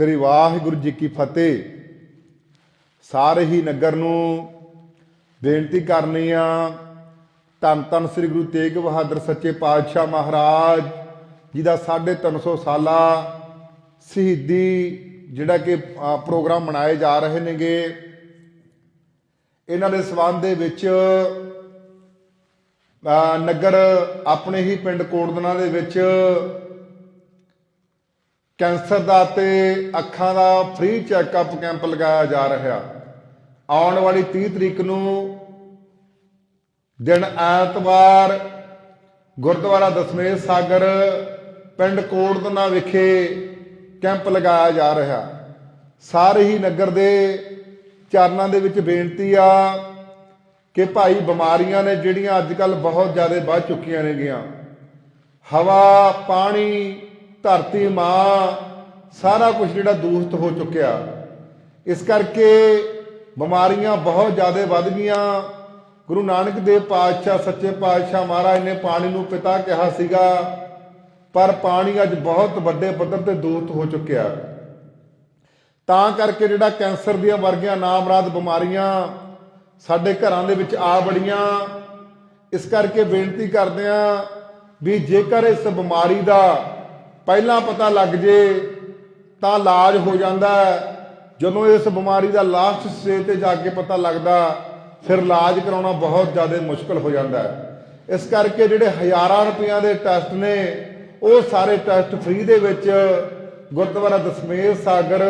ਸ੍ਰੀ ਵਾਹਿਗੁਰੂ ਜੀ ਕੀ ਫਤਿਹ। ਸਾਰੇ ਹੀ ਨਗਰ ਨੂੰ ਬੇਨਤੀ ਕਰਨੀ ਆ, ਧੰਨ ਧੰਨ ਸ੍ਰੀ ਗੁਰੂ ਤੇਗ ਬਹਾਦਰ ਸੱਚੇ ਪਾਤਸ਼ਾਹ ਮਹਾਰਾਜ ਜੀ ਦਾ 350 ਸਾਲਾ ਸ਼ਹੀਦੀ ਜਿਹੜਾ ਕਿ ਪ੍ਰੋਗਰਾਮ ਮਨਾਏ ਜਾ ਰਹੇ ਨੇਗੇ। ਇਹਨਾਂ ਦੇ ਸਬੰਧ ਦੇ ਵਿੱਚ ਨਗਰ ਆਪਣੇ ਹੀ ਪਿੰਡ ਕੋਟਦਨਾ ਦੇ ਵਿੱਚ ਕੈਂਸਰ ਦਾ ਤੇ ਅੱਖਾਂ ਦਾ ਫ੍ਰੀ ਚੈੱਕਅਪ ਕੈਂਪ ਲਗਾਇਆ ਜਾ ਰਿਹਾ। ਆਉਣ ਵਾਲੀ 30 ਤਰੀਕ ਨੂੰ ਦਿਨ ਐਤਵਾਰ ਗੁਰਦੁਆਰਾ ਦਸਮੇਸ਼ ਸਾਗਰ ਪਿੰਡ ਕੋਟਦਨਾ ਵਿਖੇ ਕੈਂਪ ਲਗਾਇਆ ਜਾ ਰਿਹਾ। ਸਾਰੇ ਹੀ ਨਗਰ ਦੇ ਚਰਨਾਂ ਦੇ ਵਿੱਚ ਬੇਨਤੀ ਆ ਕਿ ਭਾਈ ਬਿਮਾਰੀਆਂ ਨੇ ਜਿਹੜੀਆਂ ਅੱਜ ਕੱਲ ਬਹੁਤ ਜ਼ਿਆਦਾ ਵੱਧ ਚੁੱਕੀਆਂ ਨੇਗੀਆਂ। ਹਵਾ, ਪਾਣੀ ਧਰਤੀ ਮਾਂ ਸਾਰਾ ਕੁਝ ਜਿਹੜਾ ਦੂਸ਼ਿਤ ਹੋ ਚੁੱਕਿਆ। ਇਸ ਕਰਕੇ ਬਿਮਾਰੀਆਂ ਬਹੁਤ ਜ਼ਿਆਦਾ ਵੱਧ ਗਈਆਂ। ਗੁਰੂ ਨਾਨਕ ਦੇਵ ਪਾਤਸ਼ਾਹ, ਸੱਚੇ ਪਾਤਸ਼ਾਹ ਮਹਾਰਾਜ ਨੇ ਪਾਣੀ ਨੂੰ ਪਿਤਾ ਕਿਹਾ ਸੀਗਾ। ਪਰ ਪਾਣੀ ਅੱਜ ਬਹੁਤ ਵੱਡੇ ਪੱਧਰ ਤੇ ਦੂਸ਼ਿਤ ਹੋ ਚੁੱਕਿਆ। ਤਾਂ ਕਰਕੇ ਜਿਹੜਾ ਕੈਂਸਰ ਦੀਆਂ ਵਰਗੀਆਂ ਨਾਮਰਾਦ ਬਿਮਾਰੀਆਂ ਸਾਡੇ ਘਰਾਂ ਦੇ ਵਿੱਚ ਆ ਬੜੀਆਂ ਇਸ ਕਰਕੇ ਬੇਨਤੀ ਕਰਦੇ ਆ ਵੀ ਜੇਕਰ ਇਸ ਬਿਮਾਰੀ ਦਾ ਪਹਿਲਾਂ ਪਤਾ ਲੱਗ ਜੇ ਤਾਂ ਇਲਾਜ ਹੋ ਜਾਂਦਾ ਜਦੋਂ ਇਸ ਬਿਮਾਰੀ ਦਾ ਲਾਸਟ ਸਟੇਜ ਤੇ ਜਾ ਕੇ ਪਤਾ ਲੱਗਦਾ, ਫਿਰ ਇਲਾਜ ਕਰਾਉਣਾ ਬਹੁਤ ਜ਼ਿਆਦਾ ਮੁਸ਼ਕਲ ਹੋ ਜਾਂਦਾ ਇਸ ਕਰਕੇ ਜਿਹੜੇ ਹਜ਼ਾਰਾਂ ਰੁਪਈਆਂ ਦੇ ਟੈਸਟ ਨੇ, ਉਹ ਸਾਰੇ ਟੈਸਟ ਫ੍ਰੀ ਦੇ ਵਿੱਚ ਗੁਰਦੁਆਰਾ ਦਸਮੇਰ ਸਾਗਰ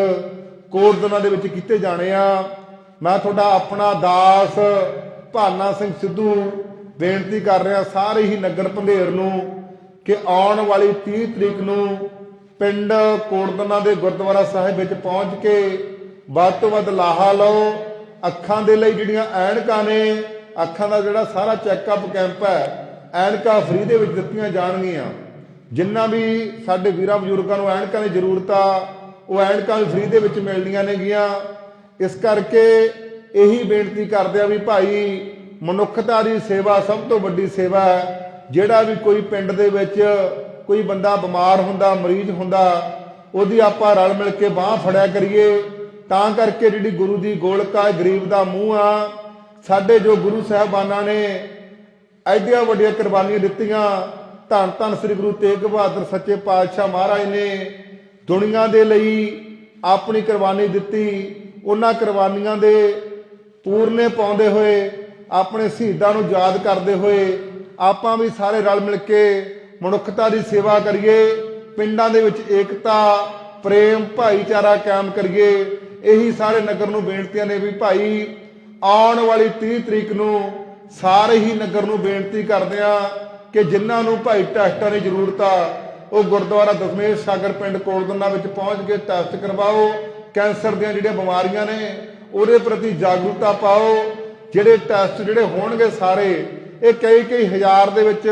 ਕੋਟਦਨਾ ਦੇ ਵਿੱਚ ਕੀਤੇ ਜਾਣੇ ਆ। ਮੈਂ ਤੁਹਾਡਾ ਆਪਣਾ ਦਾਸ ਭਾਨਾ ਸਿੰਘ ਸਿੱਧੂ ਬੇਨਤੀ ਕਰ ਰਿਹਾ, ਸਾਰੇ ਹੀ ਨਗਰ ਭੰਦੇਰ ਨੂੰ ਕਿ ਆਉਣ ਵਾਲੀ 30 ਤਰੀਕ ਨੂੰ ਪਿੰਡ ਕੋਟਦਨਾ ਦੇ ਗੁਰਦੁਆਰਾ ਸਾਹਿਬ ਵਿੱਚ ਪਹੁੰਚ ਕੇ ਵੱਧ ਤੋਂ ਵੱਧ ਲਾਹਾ ਲਓ। ਅੱਖਾਂ ਦੇ ਲਈ ਜਿਹੜੀਆਂ ਐਨਕਾਂ ਨੇ, ਅੱਖਾਂ ਦਾ ਜਿਹੜਾ ਸਾਰਾ ਚੈੱਕਅਪ ਕੈਂਪ ਹੈ, ਐਨਕਾਂ ਫ੍ਰੀ ਦੇ ਵਿੱਚ ਦਿੱਤੀਆਂ ਜਾਣਗੀਆਂ। ਜਿੰਨਾ ਵੀ ਸਾਡੇ ਵੀਰਾਂ ਬਜ਼ੁਰਗਾਂ ਨੂੰ ਐਨਕਾਂ ਦੀ ਜ਼ਰੂਰਤ ਆ, ਉਹ ਐਨਕਾਂ ਵੀ ਫ੍ਰੀ ਦੇ ਵਿੱਚ ਮਿਲਣੀਆਂ ਨੇਗੀਆਂ। ਇਸ ਕਰਕੇ ਇਹੀ ਬੇਨਤੀ ਕਰਦੇ ਆ ਵੀ ਭਾਈ, ਮਨੁੱਖਤਾ ਦੀ ਸੇਵਾ ਸਭ ਤੋਂ ਵੱਡੀ ਸੇਵਾ ਹੈ। ਜਿਹੜਾ ਵੀ ਕੋਈ ਪਿੰਡ ਦੇ ਵਿੱਚ ਕੋਈ ਬੰਦਾ ਬਿਮਾਰ ਹੁੰਦਾ, ਮਰੀਜ਼ ਹੁੰਦਾ, ਉਹਦੀ ਆਪਾਂ ਰਲ ਮਿਲ ਕੇ ਬਾਹ ਫੜਿਆ ਕਰੀਏ, ਤਾਂ ਕਰਕੇ ਜਿਹੜੀ ਗੁਰੂ ਦੀ ਗੋਲਕਾ ਗਰੀਬ ਦਾ ਮੂੰਹ ਆ। ਸਾਡੇ ਜੋ ਗੁਰੂ ਸਾਹਿਬਾਨਾਂ ਨੇ ਐਡੀਆਂ ਵੱਡੀਆਂ ਕੁਰਬਾਨੀਆਂ ਦਿੱਤੀਆਂ, ਧੰਨ ਧੰਨ ਸ੍ਰੀ ਗੁਰੂ ਤੇਗ ਬਹਾਦਰ ਸੱਚੇ ਪਾਤਸ਼ਾਹ ਮਹਾਰਾਜ ਨੇ ਦੁਨੀਆ ਦੇ ਲਈ ਆਪਣੀ ਕੁਰਬਾਨੀ ਦਿੱਤੀ। ਉਹਨਾਂ ਕੁਰਬਾਨੀਆਂ ਦੇ ਪੂਰਨੇ ਪਾਉਂਦੇ ਹੋਏ, ਆਪਣੇ ਸ਼ਹੀਦਾਂ ਨੂੰ ਯਾਦ ਕਰਦੇ ਹੋਏ ਆਪਾਂ ਵੀ ਸਾਰੇ ਰਲ ਮਿਲ ਕੇ ਮਨੁੱਖਤਾ ਦੀ ਸੇਵਾ ਕਰੀਏ, ਪਿੰਡਾਂ ਦੇ ਵਿੱਚ ਏਕਤਾ, ਪ੍ਰੇਮ, ਭਾਈਚਾਰਾ ਕਾਇਮ ਕਰੀਏ, ਇਹੀ ਸਾਰੇ ਨਗਰ ਨੂੰ ਬੇਨਤੀਆਂ ਨੇ ਵੀ ਭਾਈ, ਆਉਣ ਵਾਲੀ 30 ਤਰੀਕ ਨੂੰ ਸਾਰੇ ਹੀ ਨਗਰ ਨੂੰ ਬੇਨਤੀ ਕਰਦੇ ਆ ਕਿ ਜਿਨ੍ਹਾਂ ਨੂੰ ਭਾਈ ਟੈਸਟਾਂ ਦੀ ਜ਼ਰੂਰਤ ਆ, ਉਹ ਗੁਰਦੁਆਰਾ ਦਸਮੇਸ਼ ਸਾਗਰ ਪਿੰਡ ਕੋਲਦਨਾ ਵਿੱਚ ਪਹੁੰਚ ਕੇ ਟੈਸਟ ਕਰਵਾਓ, ਕੈਂਸਰ ਦੀਆਂ ਜਿਹੜੀਆਂ ਬਿਮਾਰੀਆਂ ਨੇ, ਉਹਦੇ ਪ੍ਰਤੀ ਜਾਗਰੂਕਤਾ ਪਾਓ, ਜਿਹੜੇ ਟੈਸਟ ਜਿਹੜੇ ਹੋਣਗੇ ਸਾਰੇ ਇਹ ਕਈ ਕਈ ਹਜ਼ਾਰ ਦੇ ਵਿੱਚ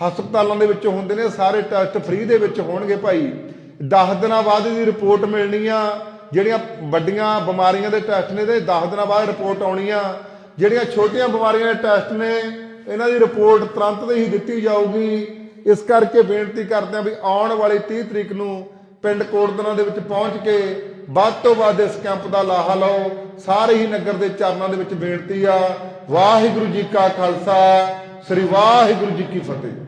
ਹਸਪਤਾਲਾਂ ਦੇ ਵਿੱਚ ਹੁੰਦੇ ਨੇ, ਸਾਰੇ ਟੈਸਟ ਫ੍ਰੀ ਦੇ ਵਿੱਚ ਹੋਣਗੇ ਭਾਈ। 10 ਦਿਨਾਂ ਬਾਅਦ ਇਹਦੀ ਰਿਪੋਰਟ ਮਿਲਣੀ ਆ, ਜਿਹੜੀਆਂ ਵੱਡੀਆਂ ਬਿਮਾਰੀਆਂ ਦੇ ਟੈਸਟ ਨੇ ਤੇ 10 ਦਿਨਾਂ ਬਾਅਦ ਰਿਪੋਰਟ ਆਉਣੀ ਆ। ਜਿਹੜੀਆਂ ਛੋਟੀਆਂ ਬਿਮਾਰੀਆਂ ਦੇ ਟੈਸਟ ਨੇ, ਇਹਨਾਂ ਦੀ ਰਿਪੋਰਟ ਤੁਰੰਤ ਹੀ ਦਿੱਤੀ ਜਾਊਗੀ। ਇਸ ਕਰਕੇ ਬੇਨਤੀ ਕਰਦੇ ਆ ਵੀ ਆਉਣ ਵਾਲੀ 30 ਤਰੀਕ ਨੂੰ ਪਿੰਡ ਕੋਟਦਨਾ ਦੇ ਵਿੱਚ ਪਹੁੰਚ ਕੇ ਵੱਧ ਤੋਂ ਵੱਧ ਇਸ ਕੈਂਪ ਦਾ ਲਾਹਾ ਲਓ। ਸਾਰੇ ਹੀ ਨਗਰ ਦੇ ਚਰਨਾਂ ਦੇ ਵਿੱਚ ਬੇਨਤੀ ਆ, ਵਾਹਿਗੁਰੂ ਜੀ ਕਾ ਖਾਲਸਾ, ਸ੍ਰੀ ਵਾਹਿਗੁਰੂ ਜੀ ਕੀ ਫਤਿਹ।